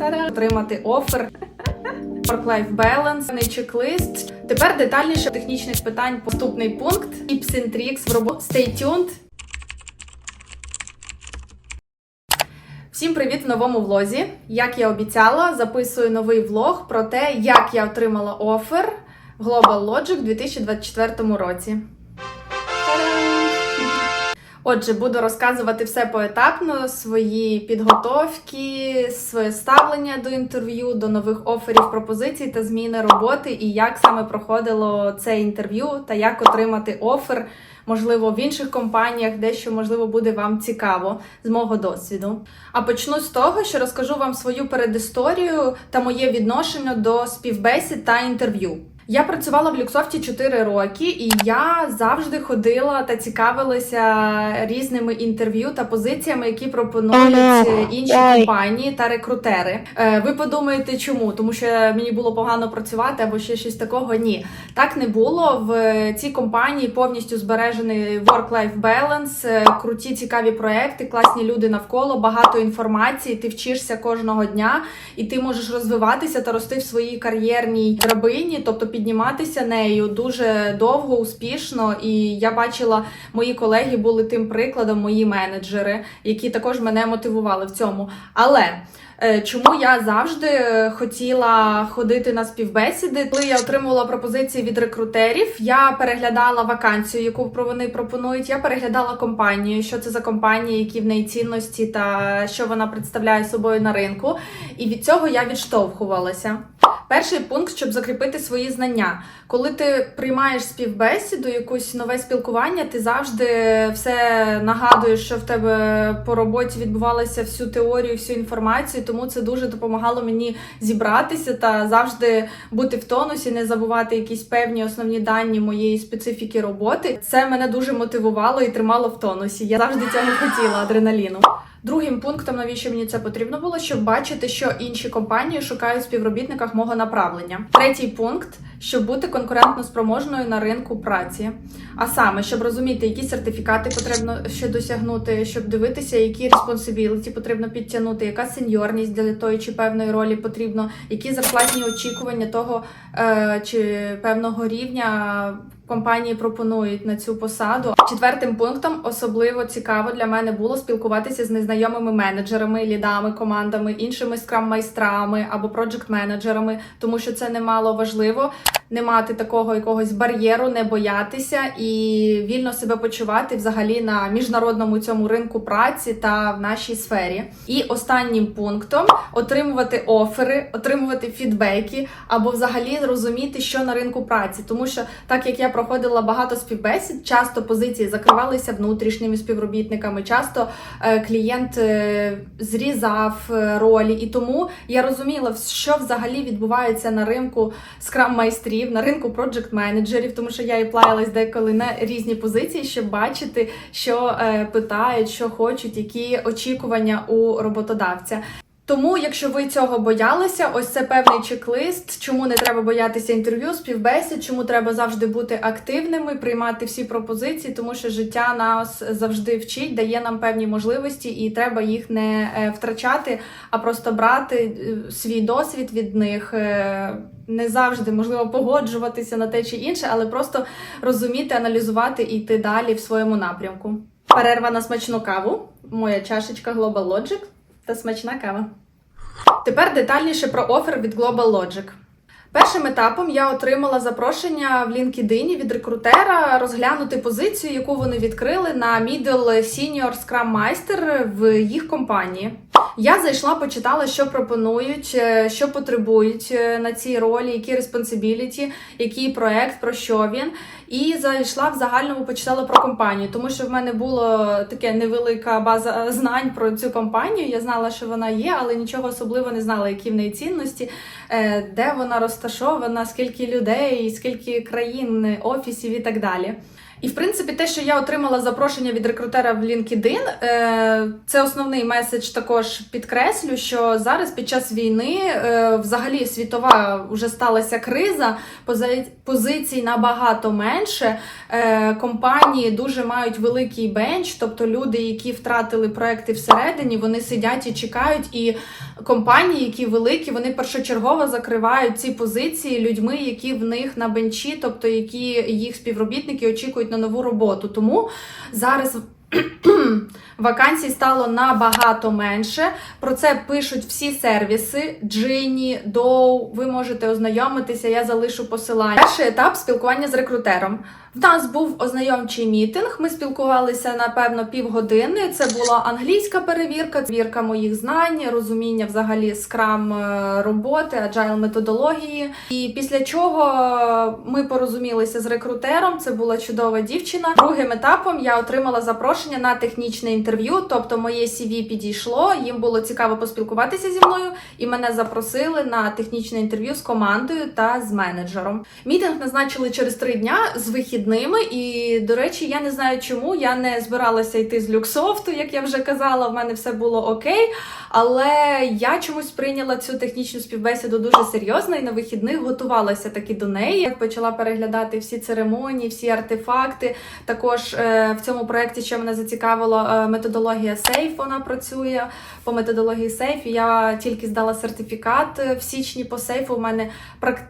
Отримати офер. Work-life balance, не чек-лист. Тепер детальніше технічних питань. Поступний пункт. Tips and tricks в роботі. Stay tuned. Всім привіт в новому влозі. Як я обіцяла, записую новий влог про те, як я отримала офер Global Logic у 2024 році. Отже, буду розказувати все поетапно: свої підготовки, своє ставлення до інтерв'ю, до нових оферів, пропозицій та зміни роботи, і як саме проходило це інтерв'ю, та як отримати офер, можливо, в інших компаніях, дещо можливо буде вам цікаво з мого досвіду. А почну з того, що розкажу вам свою передісторію та моє відношення до співбесід та інтерв'ю. Я працювала в Люксофті 4 роки, і я завжди ходила та цікавилася різними інтерв'ю та позиціями, які пропонують інші компанії та рекрутери. Е, Ви подумаєте, чому? Тому що мені було погано працювати або ще щось такого. Ні, так не було. В цій компанії повністю збережений work-life balance, е, круті цікаві проекти, класні люди навколо, багато інформації. Ти вчишся кожного дня, і ти можеш розвиватися та рости в своїй кар'єрній драбині, тобто підніматися нею дуже довго, успішно. І я бачила, мої колеги були тим прикладом, мої менеджери, які також мене мотивували в цьому. Але е, чому я завжди хотіла ходити на співбесіди? Коли я отримувала пропозиції від рекрутерів, я переглядала вакансію, яку вони пропонують. Я переглядала компанію, що це за компанії, які в неї цінності та що вона представляє собою на ринку. І від цього я відштовхувалася. Перший пункт, щоб закріпити свої знання. Коли ти приймаєш співбесіду, якусь нове спілкування, ти завжди все нагадуєш, що в тебе по роботі відбувалося всю теорію, всю інформацію. Тому це дуже допомагало мені зібратися та завжди бути в тонусі, не забувати якісь певні основні дані моєї специфіки роботи. Це мене дуже мотивувало і тримало в тонусі. Я завжди цього хотіла адреналіну. Другим пунктом, навіщо мені це потрібно було, щоб бачити, що інші компанії шукають співробітниках мого направлення. Третій пункт, щоб бути конкурентно спроможною на ринку праці. А саме, щоб розуміти, які сертифікати потрібно ще досягнути, щоб дивитися, які респонсибіліті потрібно підтягнути, яка сеньорність для тої чи певної ролі потрібно, які зарплатні очікування того е, чи певного рівня. Компанії пропонують на цю посаду. Четвертим пунктом особливо цікаво для мене було спілкуватися з незнайомими менеджерами, лідами, командами, іншими скрам-майстрами або проджект-менеджерами, тому що це немало важливо не мати такого якогось бар'єру, не боятися і вільно себе почувати взагалі на міжнародному цьому ринку праці та в нашій сфері. І останнім пунктом отримувати офери, отримувати фідбеки або взагалі розуміти, що на ринку праці, тому що так як я проходила багато співбесід, часто позиції закривалися внутрішніми співробітниками, часто е, клієнт е, зрізав е, ролі, і тому я розуміла, що взагалі відбувається на ринку скрам-майстрів, на ринку проджект-менеджерів, тому що я і плаялась деколи на різні позиції, щоб бачити, що е, питають, що хочуть, які очікування у роботодавця. Тому, якщо ви цього боялися, ось це певний чек-лист, чому не треба боятися інтерв'ю, співбесід, чому треба завжди бути активними, приймати всі пропозиції, тому що життя нас завжди вчить, дає нам певні можливості, і треба їх не е, втрачати, а просто брати е, свій досвід від них. Не завжди можливо погоджуватися на те чи інше, але просто розуміти, аналізувати і йти далі в своєму напрямку. Перерва на смачну каву, моя чашечка Global Logic та смачна кава. Тепер детальніше про офер від Global Logic. Першим етапом я отримала запрошення в LinkedIn від рекрутера розглянути позицію, яку вони відкрили на Middle Senior Scrum Master в їх компанії. Я зайшла, почитала, що пропонують, е, що потребують е, на цій ролі, які респонсибіліті, який проект, про що він. І зайшла в загальному, почитала про компанію, тому що в мене була таке невелика база знань про цю компанію. Я знала, що вона є, але нічого особливо не знала, які в неї цінності, е, де вона розташована, скільки людей, скільки країн, офісів і так далі. І в принципі, те, що я отримала запрошення від рекрутера в LinkedIn, е, це основний меседж. Також підкреслю, що зараз під час війни е, взагалі світова вже сталася криза, пози- позицій набагато менше. Е, Компанії дуже мають великий бенч, тобто люди, які втратили проекти всередині, вони сидять і чекають. І компанії, які великі, вони першочергово закривають ці позиції людьми, які в них на бенчі, тобто які їх співробітники очікують на нову роботу. Тому зараз. Вакансій стало набагато менше. Про це пишуть всі сервіси: Джині, Доу. Ви можете ознайомитися. Я залишу посилання. Перший етап спілкування з рекрутером. В нас був ознайомчий мітинг. Ми спілкувалися напевно півгодини. Це була англійська перевірка, перевірка моїх знань, розуміння взагалі скрам е, роботи, аджайл методології. І після чого ми порозумілися з рекрутером. Це була чудова дівчина. Другим етапом я отримала запрошення на технічне інтерв'ю. Тобто, моє CV підійшло. Їм було цікаво поспілкуватися зі мною, і мене запросили на технічне інтерв'ю з командою та з менеджером. Мітинг назначили через три дня з вихідними. І до речі, я не знаю, чому я не збиралася йти з люксофту, як я вже казала. В мене все було окей. Але я чомусь прийняла цю технічну співбесіду дуже серйозно і на вихідних готувалася таки до неї. Почала переглядати всі церемонії, всі артефакти. Також е, в цьому проєкті, що мене зацікавило, е, методологія SAFE, вона працює по методології SAFE. Я тільки здала сертифікат е, в січні по сейфу. У мене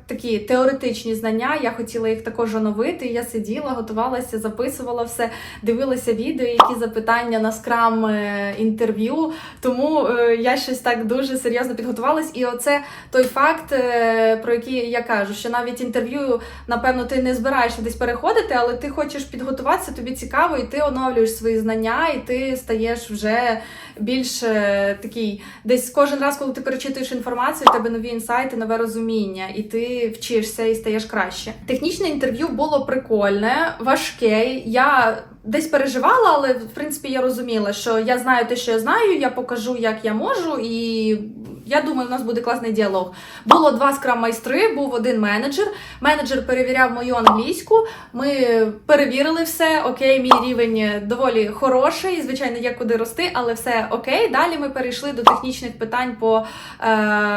такі теоретичні знання. Я хотіла їх також оновити. Я сиділа, готувалася, записувала все, дивилася відео, які запитання на скрам е, інтерв'ю. Тому е, я щось так дуже серйозно підготувалась. І оце той факт, е, про який я кажу, що навіть інтерв'ю, напевно, ти не збираєшся десь переходити, але ти хочеш підготуватися, тобі цікаво, і ти оновлюєш свої знання, і ти стаєш вже більш такий, десь кожен раз, коли ти перечитуєш інформацію, в тебе нові інсайти, нове розуміння, і ти вчишся і стаєш краще. Технічне інтерв'ю було прикольне, важке. Я десь переживала, але в принципі я розуміла, що я знаю те, що я знаю, я покажу, як я можу, і я думаю, у нас буде класний діалог. Було два скрам-майстри, був один менеджер. Менеджер перевіряв мою англійську. Ми перевірили все. Окей, мій рівень доволі хороший. Звичайно, є куди рости, але все окей. Далі ми перейшли до технічних питань по е,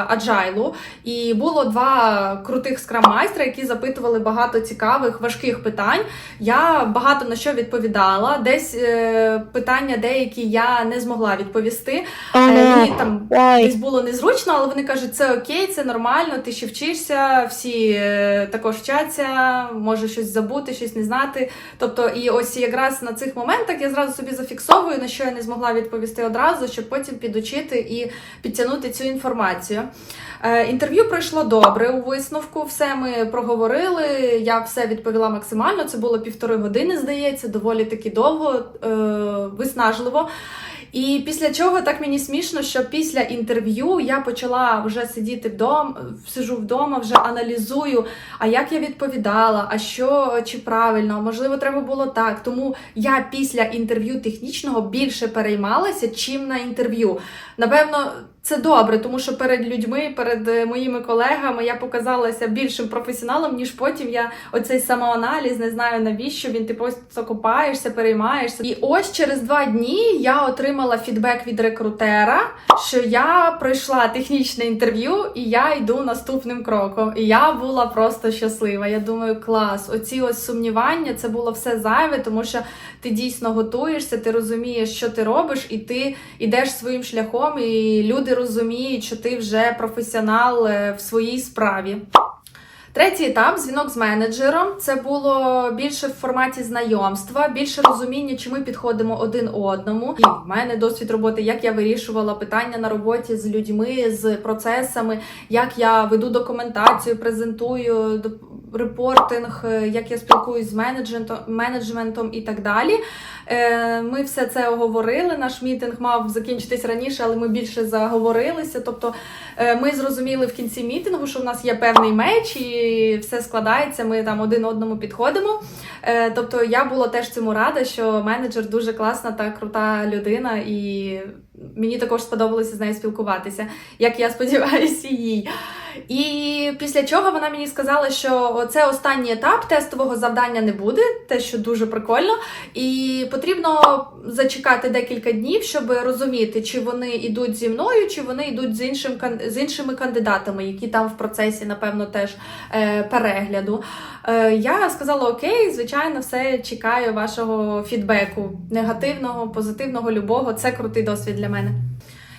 аджайлу. І було два крутих скрам-майстра, які запитували багато цікавих, важких питань. Я багато на що відповідала. Десь е, питання деякі я не змогла відповісти. Е, мені там десь було незручно, але вони кажуть, це окей, це нормально, ти ще вчишся, всі е, також вчаться, може щось забути, щось не знати. Тобто, і ось якраз на цих моментах я зразу собі зафіксовую, на що я не змогла відповісти одразу, щоб потім підучити і підтягнути цю інформацію. Е, Інтерв'ю пройшло добре у висновку. Все ми проговорили. Я все відповіла максимально. Це було півтори години, здається, доволі таки довго, е, виснажливо. І після чого так мені смішно, що після інтерв'ю я почала вже сидіти вдома, сижу вдома, вже аналізую, а як я відповідала, а що чи правильно, можливо, треба було так. Тому я після інтерв'ю технічного більше переймалася, чим на інтерв'ю. Напевно, це добре, тому що перед людьми, перед е, моїми колегами я показалася більшим професіоналом, ніж потім я оцей самоаналіз, не знаю навіщо він ти просто копаєшся, переймаєшся. І ось через два дні я отримала фідбек від рекрутера, що я пройшла технічне інтерв'ю і я йду наступним кроком. І я була просто щаслива. Я думаю, клас, оці ось сумнівання, це було все зайве, тому що ти дійсно готуєшся, ти розумієш, що ти робиш, і ти йдеш своїм шляхом, і люди розуміють, що ти вже професіонал е, в своїй справі. Третій етап дзвінок з менеджером. Це було більше в форматі знайомства, більше розуміння, чи ми підходимо один одному. І в мене досвід роботи, як я вирішувала питання на роботі з людьми, з процесами, як я веду документацію, презентую репортинг, е, як я спілкуюсь з менеджментом, менеджментом і так далі. Е, Ми все це оговорили. Наш мітинг мав закінчитись раніше, але ми більше заговорилися. Тобто е, ми зрозуміли в кінці мітингу, що в нас є певний меч, і все складається. Ми там один одному підходимо. Тобто я була теж цьому рада, що менеджер дуже класна та крута людина, і мені також сподобалося з нею спілкуватися, як я сподіваюся, їй. І після чого вона мені сказала, що це останній етап тестового завдання не буде, те, що дуже прикольно, і потрібно зачекати декілька днів, щоб розуміти, чи вони йдуть зі мною, чи вони йдуть з іншим з іншими кандидатами, які там в процесі, напевно, теж е, перегляду. Е, я сказала: Окей, звичайно, все чекаю вашого фідбеку, негативного, позитивного, любого. Це крутий досвід для мене.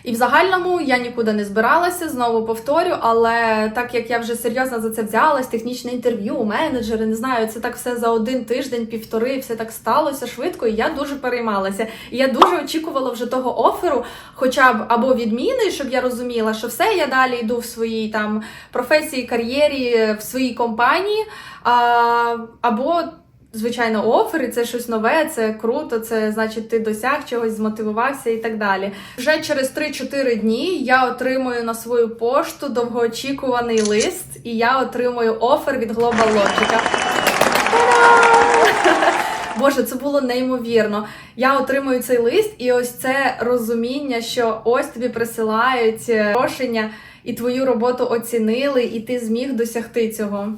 І в загальному я нікуди не збиралася, знову повторю, але так як я вже серйозно за це взялась, технічне інтерв'ю, менеджери, не знаю, це так все за один тиждень, півтори, все так сталося швидко, і я дуже переймалася. І я дуже очікувала вже того оферу, хоча б або відміни, щоб я розуміла, що все, я далі йду в своїй там професії, кар'єрі, в своїй компанії, а, або звичайно, офер, це щось нове, це круто, це значить, ти досяг чогось, змотивувався і так далі. Вже через 3-4 дні я отримую на свою пошту довгоочікуваний лист, і я отримую офер від Global Logic. Боже, це було неймовірно. Я отримую цей лист, і ось це розуміння, що ось тобі присилають грошення, і твою роботу оцінили, і ти зміг досягти цього.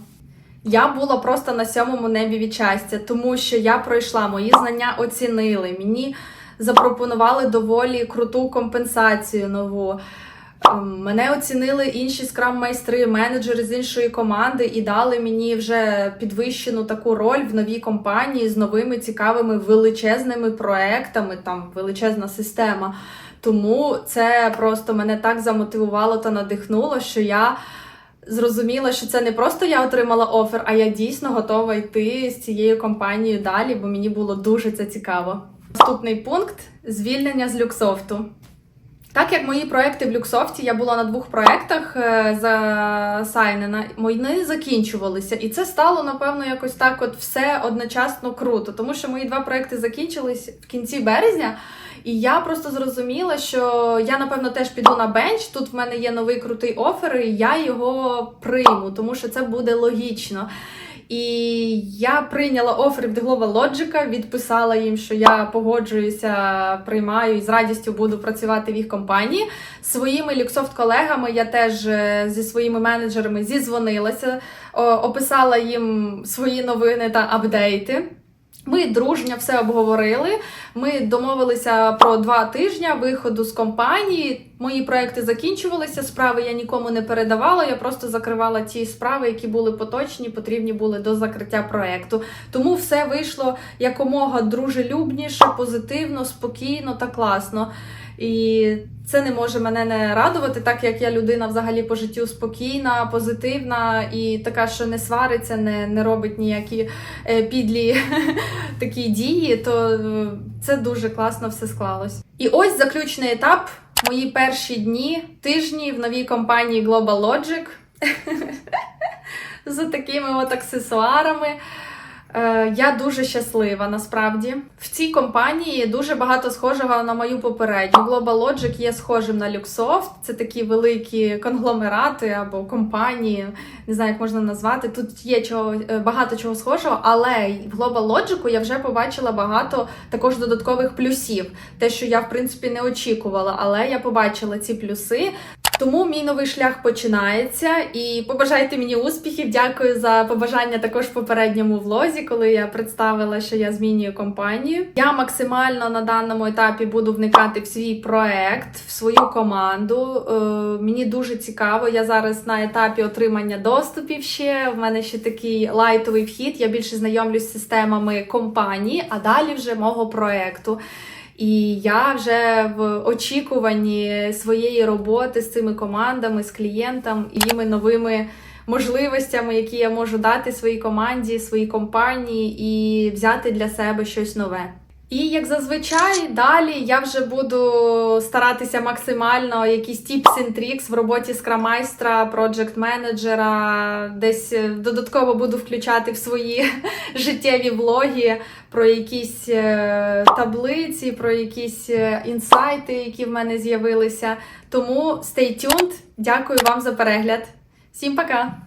Я була просто на сьомому небі від щастя, тому що я пройшла, мої знання оцінили. Мені запропонували доволі круту компенсацію нову. Ем, Мене оцінили інші скрам-майстри, менеджери з іншої команди і дали мені вже підвищену таку роль в новій компанії з новими цікавими величезними проектами, там величезна система. Тому це просто мене так замотивувало та надихнуло, що я зрозуміла, що це не просто я отримала офер, а я дійсно готова йти з цією компанією далі, бо мені було дуже це цікаво. Наступний пункт звільнення з люксофту. Так як мої проекти в Люксофті, я була на двох проектах е, засайнена, мої закінчувалися. І це стало, напевно, якось так от все одночасно круто, тому що мої два проекти закінчились в кінці березня. І я просто зрозуміла, що я, напевно, теж піду на бенч. Тут в мене є новий крутий офер, і я його прийму, тому що це буде логічно. І я прийняла офер від Global Logic, відписала їм, що я погоджуюся, приймаю і з радістю буду працювати в їх компанії. Своїми люксофт колегами я теж е, зі своїми менеджерами зізвонилася, описала їм свої новини та апдейти. Ми дружньо все обговорили. Ми домовилися про два тижні виходу з компанії. Мої проекти закінчувалися. Справи я нікому не передавала. Я просто закривала ті справи, які були поточні, потрібні були до закриття проекту. Тому все вийшло якомога дружелюбніше, позитивно, спокійно та класно. І це не може мене не радувати, так як я людина взагалі по життю спокійна, позитивна і така, що не свариться, не, не робить ніякі е, підлі такі дії, то е, це дуже класно все склалось. І ось заключний етап. Мої перші дні, тижні в новій компанії Global Logic з такими от аксесуарами. Е, Я дуже щаслива насправді. В цій компанії дуже багато схожого на мою попередню. Global Logic є схожим на Luxoft. Це такі великі конгломерати або компанії, не знаю, як можна назвати. Тут є чого е, багато чого схожого, але в Global Logic я вже побачила багато також додаткових плюсів. Те, що я в принципі не очікувала, але я побачила ці плюси. Тому мій новий шлях починається і побажайте мені успіхів. Дякую за побажання також в попередньому влозі, коли я представила, що я змінюю компанію. Я максимально на даному етапі буду вникати в свій проект, в свою команду. Е, мені дуже цікаво. Я зараз на етапі отримання доступів. Ще в мене ще такий лайтовий вхід. Я більше знайомлюсь з системами компанії, а далі вже мого проекту. І я вже в очікуванні своєї роботи з цими командами, з клієнтом і їми новими можливостями, які я можу дати своїй команді, своїй компанії, і взяти для себе щось нове. І як зазвичай, далі я вже буду старатися максимально якісь tips and tricks в роботі скрамайстра, проджект менеджера, десь е, додатково буду включати в свої життєві влоги про якісь е, таблиці, про якісь е, інсайти, які в мене з'явилися. Тому stay tuned. Дякую вам за перегляд. Всім пока!